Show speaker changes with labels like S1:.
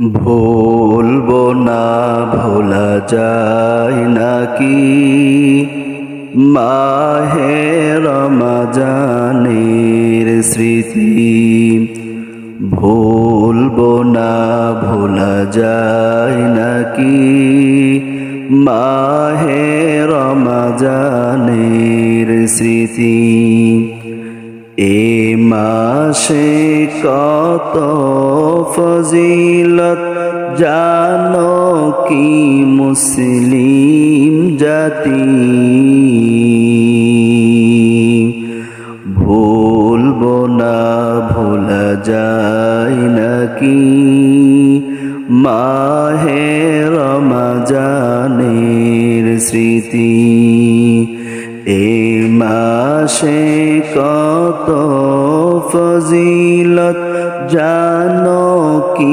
S1: ভুলবো না, ভোলা যায় নাকি? মাহে রমাজানের স্মৃতি ভুলবো না, ভোলা যায় নাকি? মাহে রমাজানের স্মৃতি এ মাসে কত ফজিলত জানো কি মুসলিম জাতি? ভুলবো না, ভোলা যায় নাকি? মাহে রমাজানের স্মৃতি এ মাসে কত ফজিলত জানো কি?